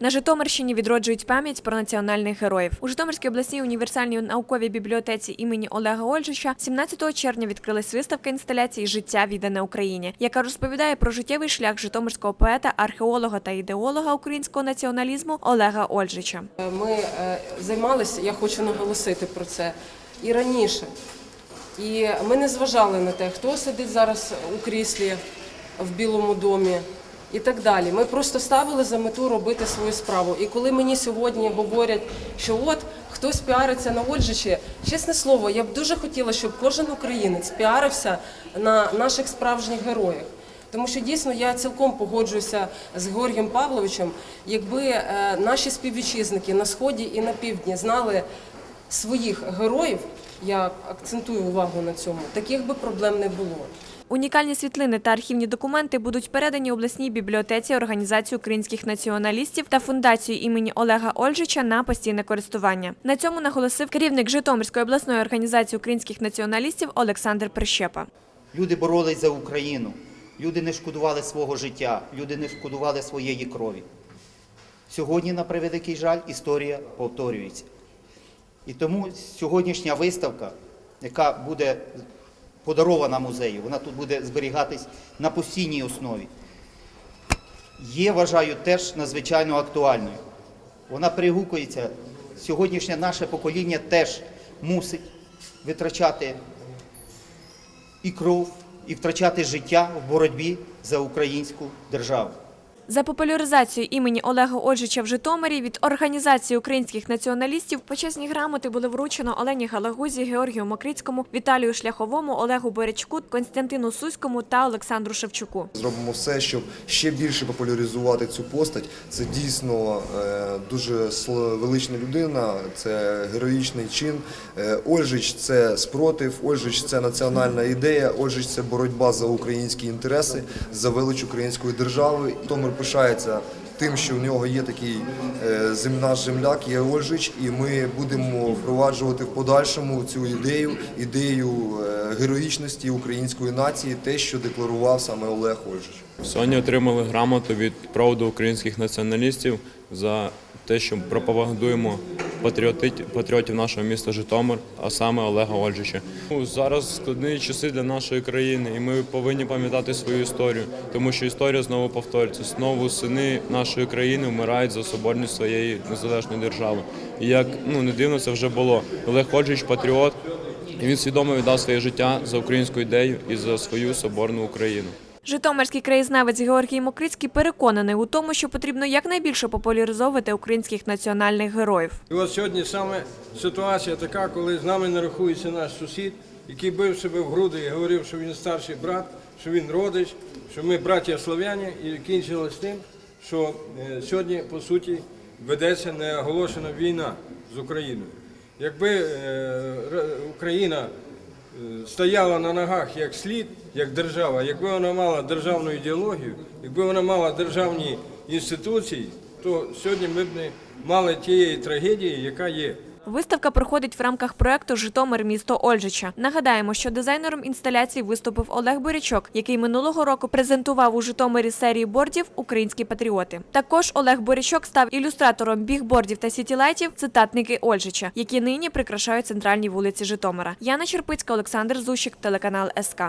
На Житомирщині відроджують пам'ять про національних героїв. У Житомирській обласній універсальній науковій бібліотеці імені Олега Ольжича 17 червня відкрилась виставка інсталяцій Життя віддане Україні, яка розповідає про життєвий шлях житомирського поета, археолога та ідеолога українського націоналізму Олега Ольжича. Ми е, займалися, я хочу наголосити про це, і раніше. І ми не зважали на те, хто сидить зараз у кріслі в Білому домі і так далі. Ми просто ставили за мету робити свою справу. І коли мені сьогодні говорять, що от хтось піариться на Ольжичі, чесне слово, я б дуже хотіла, щоб кожен українець піарився на наших справжніх героях. Тому що дійсно я цілком погоджуюся з Георгієм Павловичем, якби е, наші співвітчизники на сході і на півдні знали своїх героїв, я акцентую увагу на цьому, таких би проблем не було. Унікальні світлини та архівні документи будуть передані обласній бібліотеці Організації українських націоналістів та фундацію імені Олега Ольжича на постійне користування. На цьому наголосив керівник Житомирської обласної організації українських націоналістів Олександр Прищепа. Люди боролись за Україну, люди не шкодували свого життя, люди не шкодували своєї крові. Сьогодні, на превеликий жаль, історія повторюється. І тому сьогоднішня виставка, яка буде подарована музею, вона тут буде зберігатись на постійній основі, є, вважаю, теж надзвичайно актуальною. Вона перегукується. Сьогоднішнє наше покоління теж мусить витрачати і кров, і втрачати життя в боротьбі за українську державу. За популяризацію імені Олега Ольжича в Житомирі від Організації українських націоналістів почесні грамоти були вручено Олені Галагузі, Георгію Мокрицькому, Віталію Шляховому, Олегу Борячку, Константину Суському та Олександру Шевчуку. Зробимо все, щоб ще більше популяризувати цю постать. Це дійсно е, дуже велична людина, це героїчний чин. Е, Ольжич це спротив, Ольжич це національна ідея, Ольжич це боротьба за українські інтереси, за велич української держави. Томир пишається тим, що в нього є такий земна наш земляк, Ольжич, і ми будемо впроваджувати в подальшому цю ідею, ідею е, героїчності української нації, те, що декларував саме Олег Ольжич. Сьогодні отримали грамоту від правду українських націоналістів за те, що пропагандуємо патріотів нашого міста Житомир, а саме Олега Ольжича. Ну, Зараз складні часи для нашої країни, і ми повинні пам'ятати свою історію, тому що історія знову повторюється. Знову сини нашої країни вмирають за соборність своєї незалежної держави. І як ну не дивно, це вже було. Олег Ольжич патріот, і він свідомо віддав своє життя за українську ідею і за свою соборну Україну. Житомирський краєзнавець Георгій Мокрицький переконаний у тому, що потрібно якнайбільше популяризовувати українських національних героїв. І от сьогодні саме ситуація така, коли з нами не рахується наш сусід, який бив себе в груди і говорив, що він старший брат, що він родич, що ми браття слов'яні, і кінчилось тим, що е, сьогодні, по суті, ведеться неоголошена війна з Україною. Якби е, Україна стояла на ногах як слід, як держава, якби вона мала державну ідеологію, якби вона мала державні інституції, то сьогодні ми б не мали тієї трагедії, яка є. Виставка проходить в рамках проекту Житомир місто Ольжича. Нагадаємо, що дизайнером інсталяції виступив Олег Борячок, який минулого року презентував у Житомирі серії бордів Українські патріоти. Також Олег Борячок став ілюстратором бігбордів та сітілайтів цитатники Ольжича, які нині прикрашають центральні вулиці Житомира. Яна Черпицька, Олександр Зущик, телеканал СК.